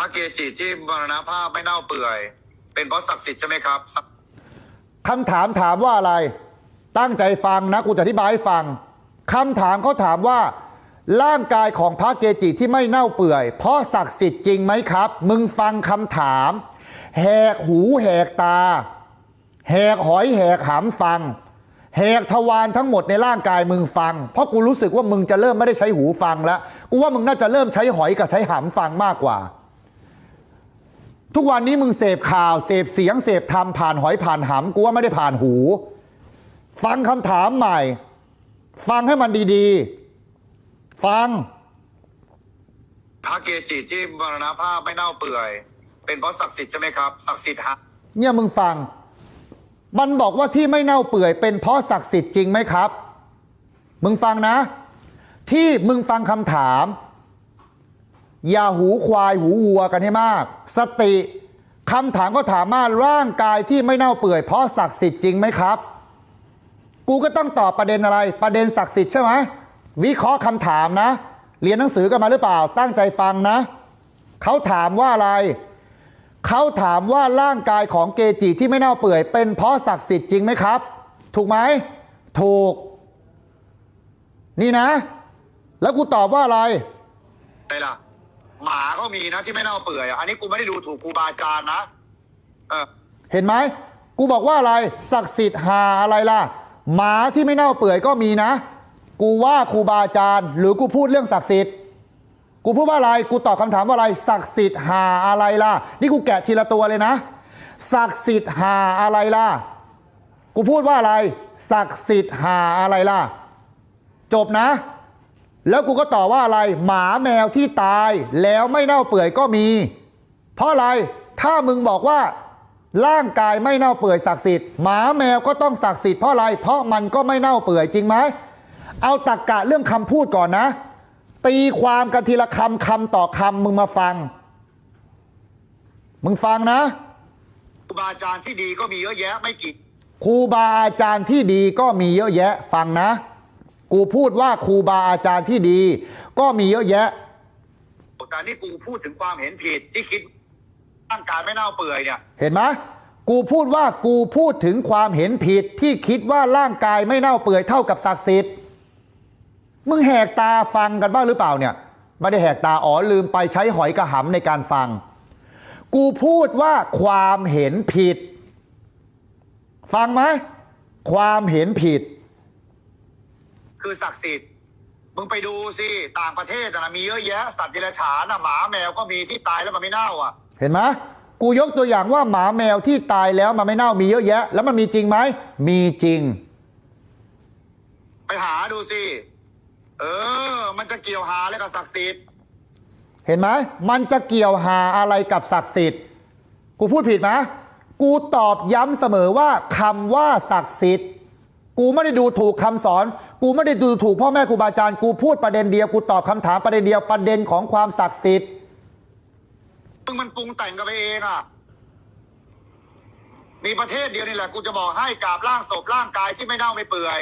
ระเกจิที่มรณภาพไม่เน่าเปื่อย เป็นเพราะศักดิ์สิทธิ์ใช่ไหมครับคำถามถามว่าอะไร ตั้งใจฟังนะกูจะอธิบายให้ฟังคำถามเขาถามว่า ร่างกายของพระเกจิที่ไม่เน่าเปื่อย เพราะศักดิ์สิทธิ์จริงไหมครับ มึงฟังคำถาม แหกหูแหกตา แหกหอยแหกหามฟังแหกทวารทั้งหมดในร่างกายมึงฟัง เพราะกูรู้สึกว่ามึงจะเริ่มไม่ได้ใช้หูฟังแล้ว กูว่ามึงน่าจะเริ่มใช้หอยกับใช้หามฟังมากกว่า ทุกวันนี้มึงเสพข่าวเสพเสียงเสพธรรมผ่านหอยผ่านหำกูว่าไม่ได้ผ่านหู ฟังคำถามใหม่ ฟังให้มันดีๆ ฟังพระเกจิที่มรณภาพไม่เน่าเปื่อย เป็นเพราะศักดิ์สิทธิ์ใช่ไหมครับศักดิ์สิทธิ์ฮะเนี่ยมึงฟัง มันบอกว่าที่ไม่เน่าเปื่อย เป็นเพราะศักดิ์สิทธิ์จริงไหมครับ มึงฟังนะ ที่มึงฟังคำถาม อย่าหูควายหูวัวกันให้มาก สติคำถามก็ถามว่าร่างกายที่ไม่เน่าเปื่อยเพราะศักดิ์สิทธิ์จริงไหมครับ กูก็ต้องตอบประเด็นอะไร ประเด็นศักดิ์สิทธิ์ใช่ไหมวิเคราะห์คำถามนะ เรียนหนังสือกันมาหรือเปล่า ตั้งใจฟังนะ เขาถามว่าอะไร เขาถามว่าร่างกายของเกจิที่ไม่เน่าเปื่อย เป็นเพราะศักดิ์สิทธิ์จริงไหมครับ ถูกไหมถูก นี่นะ แล้วกูตอบว่าอะไรอะไรล่ะ หมาก็มีนะที่ไม่เน่าเปื่อยอะอันนี้กูไม่ได้ดูถูกครูบาอาจารย์นะเออเห็นไหมกูบอกว่าอะไรศักดิ์สิทธิ์หาอะไรล่ะ หมาที่ไม่เน่าเปื่อยก็มีนะ กูว่าครูบาอาจารย์ หรือกูพูดเรื่องศักดิ์สิทธิ์กูพูดว่าอะไรกูตอบคำถามว่าอะไรศักดิ์สิทธิ์หาอะไรล่ะ นี่กูแกะทีละตัวเลยนะศักดิ์สิทธิ์หาอะไรล่ะ กูพูดว่าอะไรศักดิ์สิทธิ์หาอะไรล่ะ จบนะ แล้วกูก็ตอบว่าอะไรหมาแมวที่ตายแล้วไม่เน่าเปื่อยก็มี เพราะอะไรถ้ามึงบอกว่า ร่างกายไม่เน่าเปื่อยศักดิ์สิทธิ์หมาแมวก็ต้องศักดิ์สิทธิ์เพราะอะไรเพราะมันก็ไม่เน่าเปื่อยจริงไหมเอาตักกะเรื่องคำพูดก่อนนะ ตีความกันทีละคำคำต่อคำมึงมาฟัง มึงฟังนะครูบาอาจารย์ที่ดีก็มีเยอะแยะไม่กี่ครูบาอาจารย์ที่ดีก็มีเยอะแยะฟังนะ กูพูดว่าครูบาอาจารย์ที่ดี ก็มีเยอะแยะแต่นี่กูพูดถึงความเห็นผิดที่คิดร่างกายไม่เน่าเปื่อยเนี่ย เห็นไหมกูพูดว่ากูพูดถึงความเห็นผิดที่คิดว่าร่างกายไม่เน่าเปื่อยเท่ากับศักดิ์สิทธิ์มึงแหกตาฟังกันบ้างหรือเปล่าเนี่ยไม่ได้แหกตาอ๋อลืมไปใช้หอยกระหำในการฟัง กูพูดว่าความเห็นผิด ฟังไหมความเห็นผิด คือศักดิ์สิทธิ์มึงไปดูสิต่างประเทศอะนะมีเยอะแยะสัตว์เดรัจฉานอะหมาแมวก็มีที่ตายแล้วมันไม่เน่าอะ เห็นไหมกูยกตัวอย่างว่าหมาแมวที่ตายแล้วมันไม่เน่ามีเยอะแยะ แล้วมันมีจริงไหมมีจริง ไปหาดูสิเออ มันจะเกี่ยวหาอะไรกับศักดิ์สิทธิ์เห็นไหมมันจะเกี่ยวหาอะไรกับศักดิ์สิทธิ์กูพูดผิดไหมกูตอบย้ำเสมอว่าคำว่าศักดิ์สิทธิ์ กูไม่ได้ดูถูกคำสอน กูไม่ได้ดูถูกพ่อแม่ครูบาอาจารย์กูพูดประเด็นเดียวกูตอบคำถามประเด็นเดียวประเด็นของความศักดิ์สิทธิ์มึงมันปรุงแต่งกันไปเองอะมีประเทศเดียวนี่แหละ กูจะบอกให้กราบร่างศพร่างกายที่ไม่เน่าไม่เปื่อย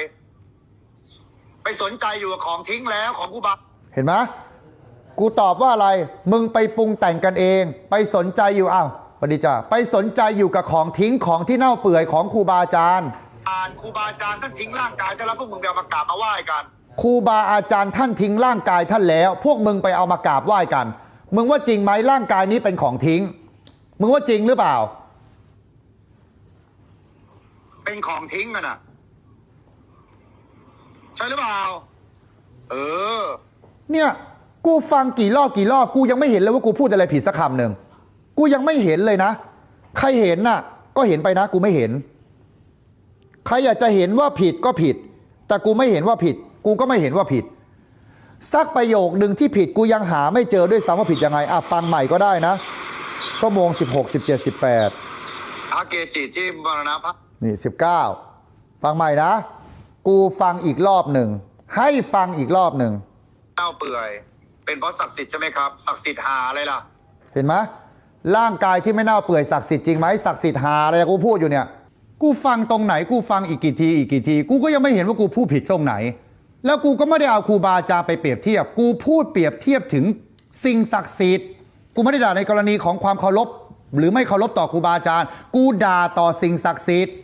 ไปสนใจอยู่กับของทิ้งแล้วของกูบาเห็นไหมกูตอบว่าอะไร มึงไปปรุงแต่งกันเอง ไปสนใจอยู่อ้าวปฏิจ้าไปสนใจอยู่กับของทิ้งของที่เน่าเปื่อยของครูบาอาจารย์ อ่านครูบาอาจารย์ท่านทิ้งร่างกายจะแล้วพวกมึงไปเอามากราบมาไหว้กันครูบาอาจารย์ท่านทิ้งร่างกายท่านแล้ว พวกมึงไปเอามากราบไหว้กัน มึงว่าจริงไหมร่างกายนี้เป็นของทิ้ง มึงว่าจริงหรือเปล่า เป็นของทิ้งกันอะ ใช่หรือเปล่า เออ เนี่ย กูฟังกี่รอบกี่รอบกูยังไม่เห็นเลยว่ากูพูดอะไรผิดสักคำหนึ่งกูยังไม่เห็นเลยนะ ใครเห็นน่ะ ก็เห็นไปนะ กูไม่เห็น ใครอยากจะเห็นว่าผิดก็ผิด แต่กูไม่เห็นว่าผิด กูก็ไม่เห็นว่าผิดสักประโยคหนึ่งที่ผิดกูยังหาไม่เจอด้วยซ้ำว่าผิดยังไงอะฟังใหม่ก็ได้นะ ชั่วโมง 16 17 18พระเกจิที่มรณภาพนี่ 19 ฟังใหม่นะ กูฟังอีกรอบหนึ่ง ให้ฟังอีกรอบหนึ่งเน่าเปื่อย เป็นเพราะศักดิ์สิทธิ์ใช่ไหมครับศักดิ์สิทธิ์หาอะไรล่ะ เห็นไหมร่างกายที่ไม่เน่าเปื่อยศักดิ์สิทธิ์จริงไหมศักดิ์สิทธิ์หาอะไรกูพูดอยู่เนี่ย กูฟังตรงไหน กูฟังอีกกี่ทีอีกกี่ที กูก็ยังไม่เห็นว่ากูพูดผิดตรงไหน แล้วกูก็ไม่ได้เอาครูบาอาจารย์ไปเปรียบเทียบ กูพูดเปรียบเทียบถึงสิ่งศักดิ์สิทธิ์กูไม่ได้ด่าในกรณีของความเคารพหรือไม่เคารพต่อครูบาอาจารย์ กูด่าต่อสิ่งศักดิ์สิทธิ์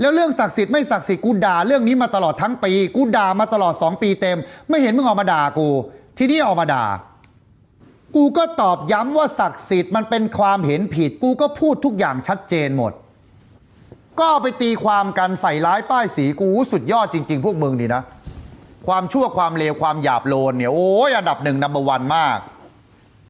แล้วเรื่องศักดิ์สิทธิ์ไม่ศักดิ์สิทธิ์กูด่าเรื่องนี้มาตลอดทั้งปี กูด่ามาตลอด 2 ปีเต็ม ไม่เห็นมึงออกมาด่ากู ที่นี่ออกมาด่า กูก็ตอบย้ำว่าศักดิ์สิทธิ์มันเป็นความเห็นผิด กูก็พูดทุกอย่างชัดเจนหมด ก็ไปตีความกันใส่ร้ายป้ายสีกูสุดยอดจริง ๆ พวกมึงนี่นะ ความชั่วความเลวความหยาบโลนเนี่ยโอ้ยอันดับหนึ่งนัมเบอร์วันมาก